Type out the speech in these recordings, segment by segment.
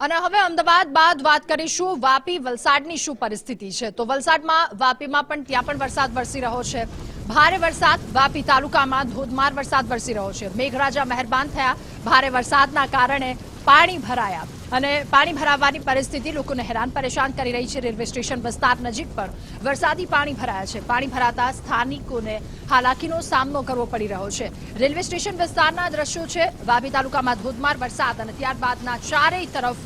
અને હવે અમદાવાદ બાદ વાત કરીશું વાપી વલસાડની શું પરિસ્થિતિ છે. તો વલસાડમાં, વાપીમાં પણ ત્યાં પણ વરસાદ વરસી રહ્યો છે. ભારે વરસાદ વાપી તાલુકામાં ધોધમાર વરસાદ વરસી રહ્યો છે. મેઘરાજા મહેરબાન થયા ભારે વરસાદના કારણે પાણી ભરાયા. અને પાણી ભરાવાની પરિસ્થિતિ લોકોને હેરાન પરેશાન કરી રહી છે. રેલવે સ્ટેશન વિસ્તાર નજીક પર વરસાદી પાણી ભરાયા છે. પાણી ભરાતા સ્થાનિકોને હાલાકીનો સામનો કરવો પડી રહ્યો છે. રેલવે સ્ટેશન વિસ્તારના દ્રશ્યો છે. વાપી તાલુકામાં ધોધમાર વરસાદ અને ત્યારબાદના ચારેય તરફ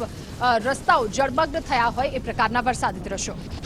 રસ્તાઓ જળમગ્ન થયા હોય એ પ્રકારના વરસાદી દ્રશ્યો.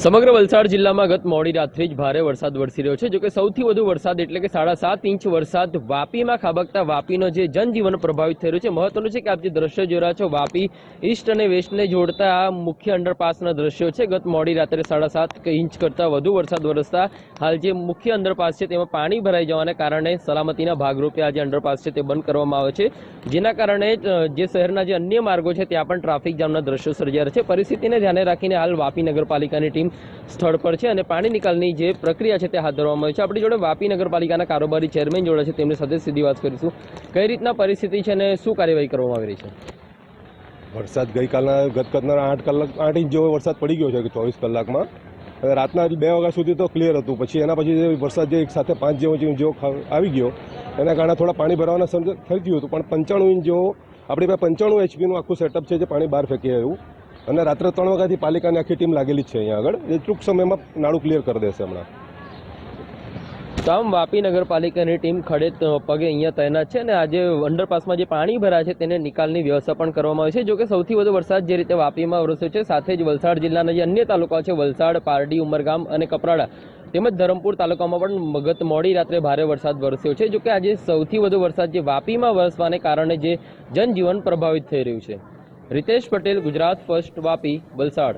સમગ્ર વલસાડ જિલ્લામાં ગત મોડી રાત્રે જ ભારે વરસાદ વરસી રહ્યો છે, જોકે સૌથી વધુ વરસાદ એટલે કે સાડા સાત ઇંચ વરસાદ વાપીમાં ખાબકતા વાપીનો જે જનજીવન પ્રભાવિત થઈ રહ્યું છે. મહત્વનું છે કે આપ જે દ્રશ્યો જોઈ રહ્યા છો, વાપી ઈસ્ટ અને વેસ્ટને જોડતા આ મુખ્ય અંડરપાસના દ્રશ્યો છે. ગત મોડી રાત્રે સાડા સાત ઇંચ કરતાં વધુ વરસાદ વરસતા હાલ જે મુખ્ય અંડરપાસ છે તેમાં પાણી ભરાઈ જવાને કારણે સલામતીના ભાગરૂપે આ જે અંડરપાસ છે તે બંધ કરવામાં આવે છે. જેના કારણે જે શહેરના જે અન્ય માર્ગો છે, ત્યાં પણ ટ્રાફિક જામના દ્રશ્યો સર્જાયા છે. પરિસ્થિતિને ધ્યાને રાખીને હાલ વાપી નગરપાલિકાની ટીમ સ્થળ પર છે અને પાણી નિકાલની જે પ્રક્રિયા છે તે હાથ ધરવામાં આવી છે. આપણી જોડે વાપી નગરપાલિકાના કારોબારી ચેરમેન જોડે છે, તેમની સાથે સીધી વાત કરીશું. કઈ રીતના પરિસ્થિતિ છે અને શું કાર્યવાહી કરવામાં આવી રહી છે? વરસાદ ગઈકાલના ગત આઠ કલાક, આઠ ઇંચ જેવો વરસાદ પડી ગયો છે ચોવીસ કલાકમાં. અને રાતના બે વાગ્યા સુધી તો ક્લિયર હતું. પછી એના પછી વરસાદ જે એક સાથે પાંચ જેવો જેવો આવી ગયો. એના કારણે થોડા પાણી ભરવાના સમજ, થઈ ગયું હતું. પણ પંચાણું ઇંચ જેવો, આપણી પાસે પંચાણું એચપીનું આખું સેટઅપ છે જે પાણી બહાર ફેંકી એવું અને રાત્રે ત્રણ વાગ્યાથી પાલિકાની આખી ટીમ લાગેલી છે અહીંયા આગળ. એ ટૂંક સમયમાં નાળું ક્લિયર કરી દેશે હમણાં. આમ વાપી નગરપાલિકાની ટીમ ખડે પગે અહીંયા તૈનાત છે અને આજે અંડરપાસમાં જે પાણી ભરાય છે તેને નિકાલની વ્યવસ્થા પણ કરવામાં આવી છે. જોકે સૌથી વધુ વરસાદ જે રીતે વાપીમાં વરસ્યો છે, સાથે જ વલસાડ જિલ્લાના જે અન્ય તાલુકા છે, વલસાડ, પારડી, ઉમરગામ અને કપરાડા તેમજ ધરમપુર તાલુકામાં પણ મગત મોડી રાત્રે ભારે વરસાદ વરસ્યો છે. જોકે આજે સૌથી વધુ વરસાદ જે વાપીમાં વરસવાને કારણે જે જનજીવન પ્રભાવિત થઈ રહ્યું છે. રિતેશ પટેલ ગુજરાત ફર્સ્ટ વાપી વલસાડ.